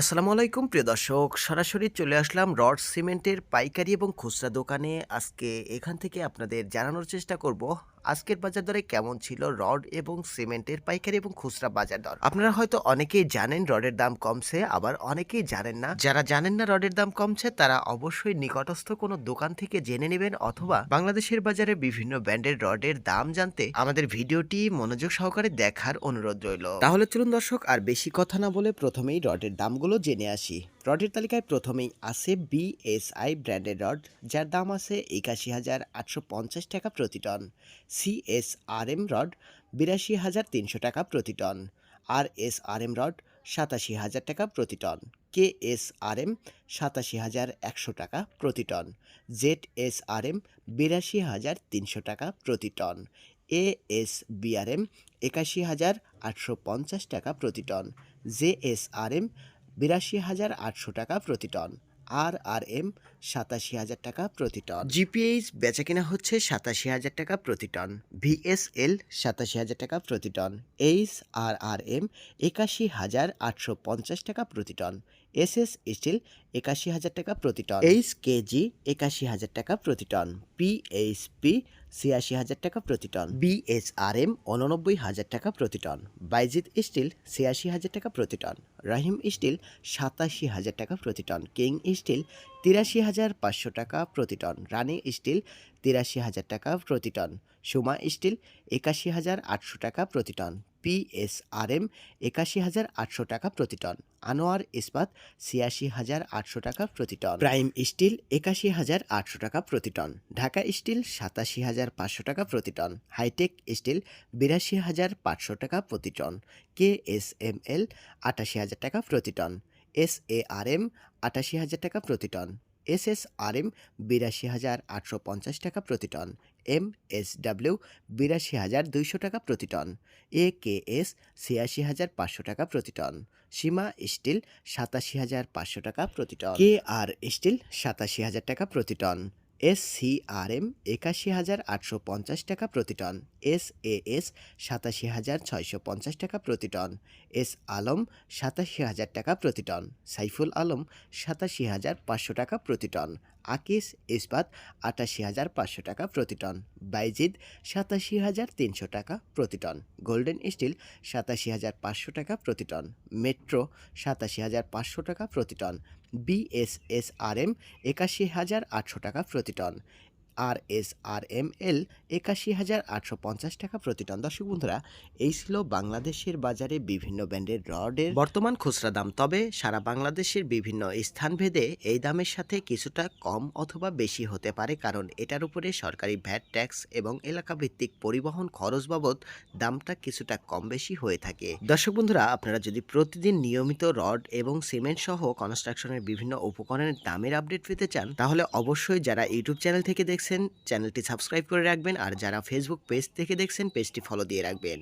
আসসালামু আলাইকুম, প্রিয় দর্শক। সরাসরি চলে আসলাম রড সিমেন্টের পাইকারি এবং খুচরা দোকানে। আজকে এখান থেকে আপনাদের জানানোর চেষ্টা করব আজকের বাজার দরে কেমন ছিল রড এবং সিমেন্টের পাইকারি এবং খুচরা বাজার দর? আপনারা হয়তো অনেকেই জানেন রডের দাম কমছে, আবার অনেকেই জানেন না। যারা জানেন না রডের দাম কমছে, তারা অবশ্যই নিকটস্থ কোনো দোকান থেকে জেনে নেবেন অথবা বাংলাদেশের বাজারে বিভিন্ন ব্র্যান্ডের রডের দাম জানতে আমাদের ভিডিওটি মনোযোগ সহকারে দেখার অনুরোধ রইল। তাহলে চলুন দর্শক, আর বেশি কথা না বলে প্রথমেই রডের দামগুলো জেনে আসি। রডের তালিকায় প্রথমেই আছে বিএসআই ব্র্যান্ডের রড যার দাম আছে একাশি হাজার আটশো পঞ্চাশ টাকা প্রতি টন। সিএসআরএম রড বিরাশি হাজার তিনশো টাকা প্রতি ton. R S R M rod সাতাশি হাজার টাকা প্রতি ton. K S R M সাতাশি হাজার একশো টাকা প্রতি ton. Z S R M বিরাশি হাজার তিনশো টাকা প্রতি টন। এ এস বিআরএম একাশি হাজার আটশো পঞ্চাশ টাকা প্রতি ton. J S R M বিরাশি হাজার আটশো টাকা প্রতি টন। আর আর এম সাতাশি হাজার টাকা প্রতি টন। জিপিএইচ বেচা কেনা হচ্ছে সাতাশি হাজার টাকা প্রতি টন। ভিএসএল সাতাশি হাজার টাকা প্রতি ton. H R R M একাশি হাজার আটশো পঞ্চাশ টাকা প্রতি টন। এস এস স্টিল একাশি হাজার টাকা প্রতি টন। এইচ কেজি একাশি হাজার টাকা প্রতি টন। পিএইচপি ছিয়াশি হাজার টাকা প্রতি টন। বিএসআরএম উননব্বই হাজার টাকা প্রতি টন। বাইজিৎ স্টিল ছিয়াশি হাজার টাকা প্রতি টন। রাহিম স্টিল সাতাশি হাজার টাকা প্রতি টন। কিং স্টিল তিরাশি হাজার পাঁচশো টাকা প্রতি টন। রানি স্টিল তিরাশি হাজার টাকা প্রতি টন। সুমা স্টিল একাশি হাজার আটশো টাকা প্রতি টন। পিএসআরএম একাশি হাজার আটশো টাকা প্রতি টন। আনোয়ার ইস্পাত ছিয়াশি হাজার আটশো টাকা প্রতি টন। প্রাইম স্টিল একাশি হাজার আটশো টাকা প্রতি টন। ঢাকা স্টিল সাতাশি হাজার পাঁচশো টাকা প্রতি টন। হাইটেক স্টিল বিরাশি হাজার পাঁচশো টাকা প্রতি ton. K S M L আটাশি হাজার টাকা প্রতি ton. S A R M আটাশি হাজার টাকা প্রতি ton. S S R M বিরাশি হাজার আটশো পঞ্চাশ টাকা প্রতি টন। এম এস ডাব্লিউ বিরাশি হাজার দুইশো টাকা প্রতি টন। এ কে এস ছিয়াশি হাজার পাঁচশো টাকা প্রতি টন। সীমা স্টিল সাতাশি হাজার পাঁচশো টাকা প্রতি টন। কে আর স্টিল সাতাশি হাজার টাকা প্রতি ton. S C R M একাশি হাজার আটশো পঞ্চাশ টাকা প্রতি টন। এস এ এস সাতাশি হাজার ছয়শো পঞ্চাশ টাকা প্রতি টন। এস আলম সাতাশি হাজার টাকা প্রতি টন। সাইফুল আলম সাতাশি হাজার পাঁচশো টাকা প্রতি টন। আকিস ইস্পাত আটাশি হাজার পাঁচশো টাকা প্রতি টন। বাইজিদ সাতাশি হাজার তিনশো টাকা প্রতি টন। গোল্ডেন স্টিল সাতাশি হাজার পাঁচশো টাকা প্রতি টন। মেট্রো সাতাশি হাজার পাঁচশো টাকা প্রতি টন। বিএসএসআরএম একাশি হাজার আটশো টাকা প্রতি ton. R S R M L একাশি হাজার আটশো পঞ্চাশ টাকা প্রতি টন। দর্শক বন্ধুরা, এই ছিল বাংলাদেশের বাজারে বিভিন্ন ব্র্যান্ডের রডের বর্তমান খুচরা দাম। তবে সারা বাংলাদেশের বিভিন্ন স্থানভেদে এই দামের সাথে কিছুটা কম অথবা বেশি হতে পারে, কারণ এটার উপরে সরকারি ভ্যাট, ট্যাক্স এবং এলাকা ভিত্তিক পরিবহন খরচ বাবদ দামটা কিছুটা কম বেশি হয়ে থাকে। দর্শক বন্ধুরা, আপনারা যদি প্রতিদিন নিয়মিত রড এবং সিমেন্ট সহ কনস্ট্রাকশনের বিভিন্ন উপকরণের দামের আপডেট পেতে চান, তাহলে অবশ্যই যারা ইউটিউব চ্যানেল থেকে দেখছেন, চ্যানেলটি সাবস্ক্রাইব করে রাখবেন আর যারা ফেসবুক পেজ থেকে দেখছেন পেজটি ফলো দিয়ে রাখবেন।